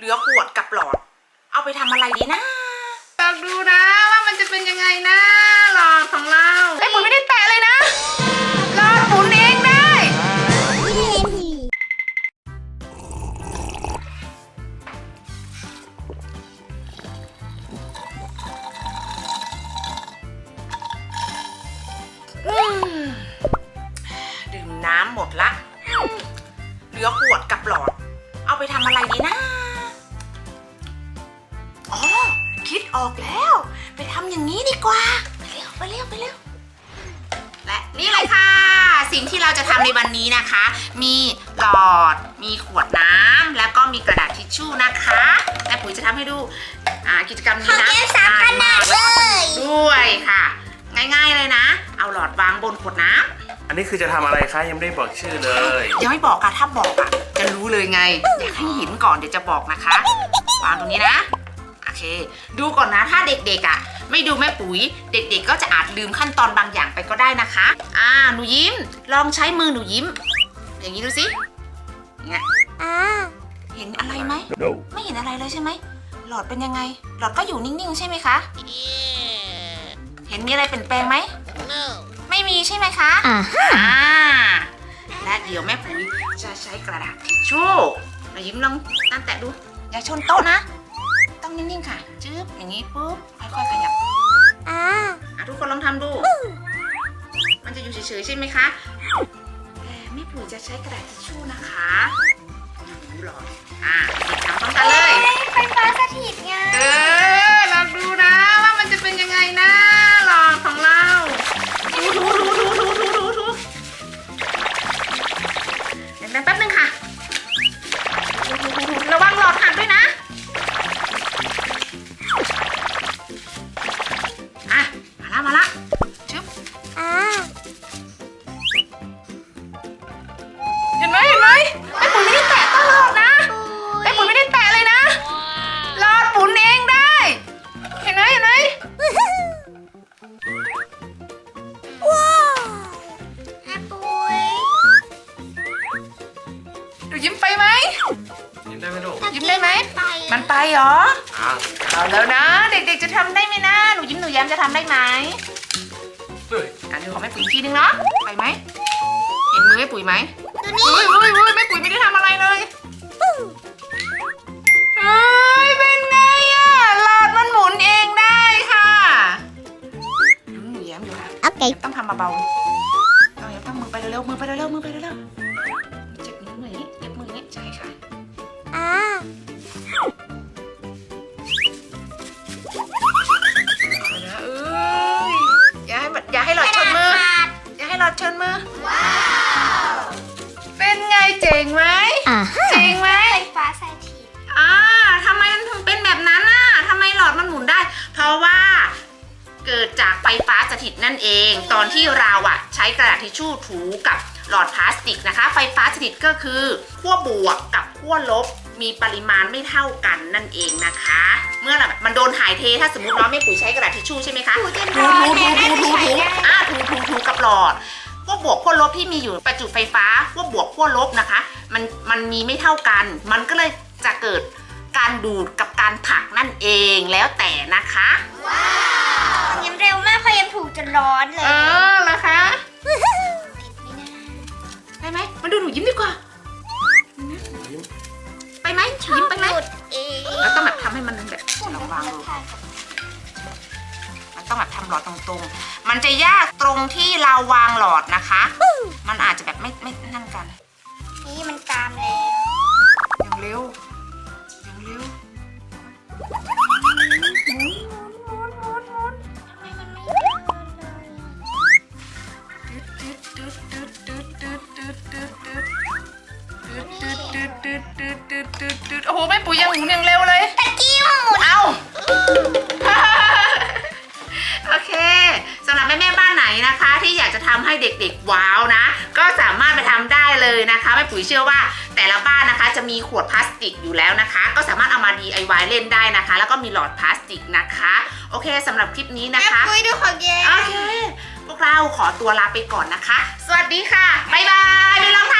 เหลือขวดกับหลอด เอาไปทำอะไรดีนะลองดูนะ ออกแล้ว ไปทำอย่างนี้ดีกว่า ไปเร็วไปเร็วไปเร็วและนี่เลยค่ะ สิ่งที่เราจะทำในวันนี้นะคะ มีหลอด มีขวดน้ำแล้วก็มีกระดาษทิชชู่นะคะและปุ๋ยจะทำให้ดูอ่ากิจกรรมนี้นะของเกมสามขนาดเลย ด้วยค่ะ ง่ายๆเลยนะ เอาหลอดวางบนขวดน้ำ อันนี้คือจะทำอะไรคะยังไม่ได้บอกชื่อเลย ยังไม่บอกค่ะ ถ้าบอกอะ จะรู้เลยไง อยากให้เห็นก่อนเดี๋ยวจะบอกนะคะ วางตรงนี้นะโอ เค ดูก่อนนะถ้าเด็กๆอะ ไม่ดูแม่ปุ๋ย เด็กๆ ก็จะอาจลืมขั้นตอนบางอย่างไปก็ได้นะคะ อ่าหนูยิ้ม ลองใช้มือหนูยิ้ม อย่างนี้ดูสิอย่างเงี้ยอ่าเห็นอะไรไหมไม่เห็นอะไรเลยใช่ไหมหลอดเป็นยังไง หลอดก็อยู่นิ่งๆ ใช่ไหมคะ เห็นมีอะไรเปลี่ยนแปลงไหมไม่มีใช่ไหมคะอ่าอ่าและเดี๋ยวแม่ปุ๋ยจะใช้กระดาษทิชชู่หนูยิ้มลองตั้งแตะดูอย่าชนโต๊ะนะต้อง นิ่งๆค่ะ จึ๊บ อย่างนี้ปุ๊บ ค่อยๆขยับอ่าอะทุกคนลองทำดู มันจะอยู่เฉยๆใช่ไหมคะแต่แม่ปุ๋ยจะใช้กระดาษทิชชู่นะคะ ได้ไหมไปมันไปเหรออ้าวเอาแล้วนะ เด็กๆจะทำได้ไหมนะ หนูยิ้มหนูแย้มจะทำได้ไหมเฮ้ยอะดูของแม่ปุ๋ยอีกทีนึงเนาะ ไปไหม เห็นมือแม่ปุ๋ยไหมดูนี่เฮ้ยเฮ้ยเฮ้ยแม่ปุ๋ยไม่ได้ทำอะไรเลยเฮ้ยเป็นไงอะหลอดมันหมุนเองได้ค่ะลุ้นหนูแย้มอยู่ค่ะโอเคต้องทำเบาๆ จ๋งไหมอ่าเจ๋งไหมไฟฟ้าสถิตอ่าทำไมมันถึงเป็นแบบนั้นน่ะทำไมหลอดมันหมุนได้ เพราะว่าเกิดจากไฟฟ้าสถิตนั่นเอง ตอนที่เราอะใช้กระดาษทิชชู่ถูกับหลอดพลาสติกนะคะ ไฟฟ้าสถิตก็คือขั้วบวกกับขั้วลบมีปริมาณไม่เท่ากันนั่นเองนะคะ เมื่อแบบมันโดนถ่ายเทถ้าสมมติน้องไม่ปุ๋ยใช้กระดาษทิชชู่ใช่ไหมคะถูจนถูร้อนถูแทถูนได้ถูไม่ถูใช้ถูได้อ่าถูถูถูกับหลอด ขั้วบวกขั้วลบที่มีอยู่ประจุไฟฟ้าขั้วบวกขั้วลบนะคะ มันมันมีไม่เท่ากัน มันก็เลยจะเกิดการดูดกับการผลักนั่นเองแล้วแต่นะคะยังเร็วมากพอยังถูกจนร้อนเลยเออเหรอคะติดไม่ได้ได้ไหมมาดูหนูยิ้มดีกว่ายิ้มไปไหมยิ้มไปไหมหลุดเองเราต้องแบบทำให้มันแบบลองวางดูมัน ต้องแบบทำหลอดตรงๆ มันจะยากตรงที่เราวางหลอดนะคะ มันอาจจะแบบไม่ไม่นั่งกัน นี่มันตามแล้ว อย่างเร็ว อย่างเร็วทำไมมันไม่เดินเลยโอ้โหแม่ปุ๋ยยังหมุนอย่างเร็วเลย กๆว้าวนะ ก็สามารถไปทำได้เลยนะคะแม่ปุ๋ยเชื่อว่าแต่ละบ้านนะคะจะมีขวดพลาสติกอยู่แล้วนะคะ ก็สามารถเอามา DIY เล่นได้นะคะ แล้วก็มีหลอดพลาสติกนะคะ โอเคสำหรับคลิปนี้นะแม่คะปุ้ยดูของเย้โอเค พวกเราขอตัวลาไปก่อนนะคะ สวัสดีค่ะบ๊ายบายไปลองทำกันนะคะ